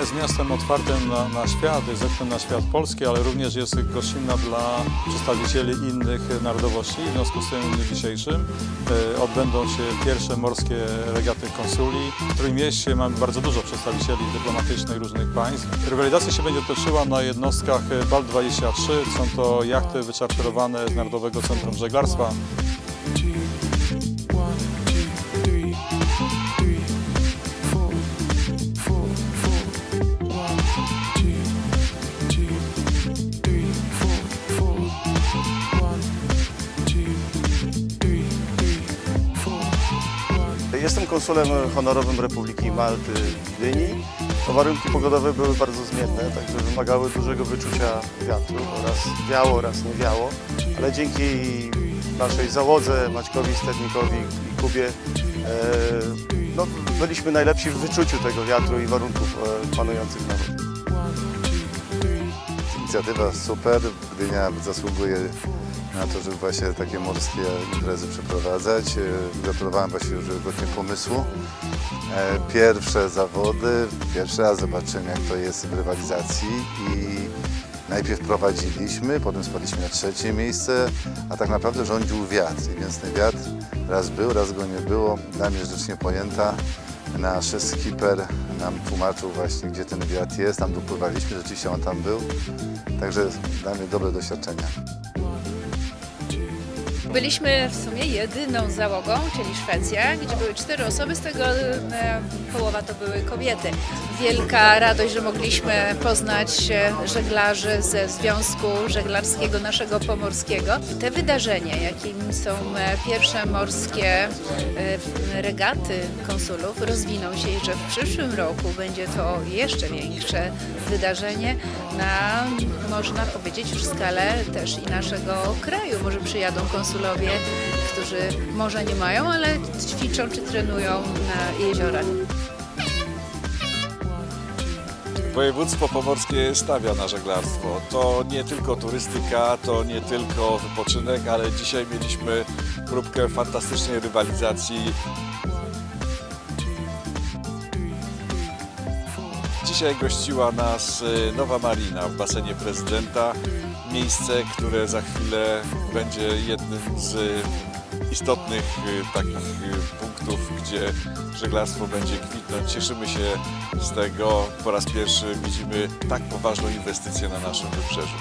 miastem otwartym na, na świat, jest oknem na świat polski, ale również jest gościnna dla przedstawicieli innych narodowości. W związku z tym w dniu dzisiejszym e, odbędą się pierwsze morskie regaty konsuli. W Trójmieście mamy bardzo dużo przedstawicieli dyplomatycznych różnych państw. Rywalizacja się będzie toczyła na jednostkach e, BAL-23. Są to jachty wyczarterowane z Narodowego Centrum Żeglarstwa. Jestem konsulem honorowym Republiki Malty w Gdyni. Warunki pogodowe były bardzo zmienne, także wymagały dużego wyczucia wiatru. Raz wiało, raz nie wiało, ale dzięki naszej załodze, Maćkowi Sternikowi i Kubie, e, no, byliśmy najlepsi w wyczuciu tego wiatru i warunków e, panujących na wodzie. Inicjatywa super. Gdynia zasługuje na to, żeby właśnie takie morskie imprezy przeprowadzać. E, Gratulowałem właśnie już wielokrotnie pomysłu. E, Pierwsze zawody, pierwszy raz zobaczymy jak to jest w rywalizacji i najpierw prowadziliśmy, potem spadliśmy na trzecie miejsce, a tak naprawdę rządził wiatr, więc ten wiatr raz był, raz go nie było. Dla mnie rzecz niepojęta. Nasz skipper nam tłumaczył właśnie, gdzie ten wiatr jest. Tam dopływaliśmy, rzeczywiście on tam był. Także dla mnie dobre doświadczenia. Byliśmy w sumie jedyną załogą, czyli Szwecja, gdzie były cztery osoby, z tego e, połowa to były kobiety. Wielka radość, że mogliśmy poznać e, żeglarzy ze Związku Żeglarskiego naszego Pomorskiego. Te wydarzenia, jakim są e, pierwsze morskie regaty konsulów, rozwiną się i że w przyszłym roku będzie to jeszcze większe wydarzenie na, można powiedzieć, już skalę też i naszego kraju. Może przyjadą konsulowie, którzy może nie mają, ale ćwiczą czy trenują na jeziorach. Województwo pomorskie stawia na żeglarstwo. To nie tylko turystyka, to nie tylko wypoczynek, ale dzisiaj mieliśmy próbkę fantastycznej rywalizacji. Dzisiaj gościła nas y, Nowa Marina w basenie prezydenta. Miejsce, które za chwilę będzie jednym z istotnych y, takich y, punktów, gdzie żeglarstwo będzie kwitnąć. Cieszymy się z tego. Po raz pierwszy widzimy tak poważną inwestycję na naszym wybrzeżu.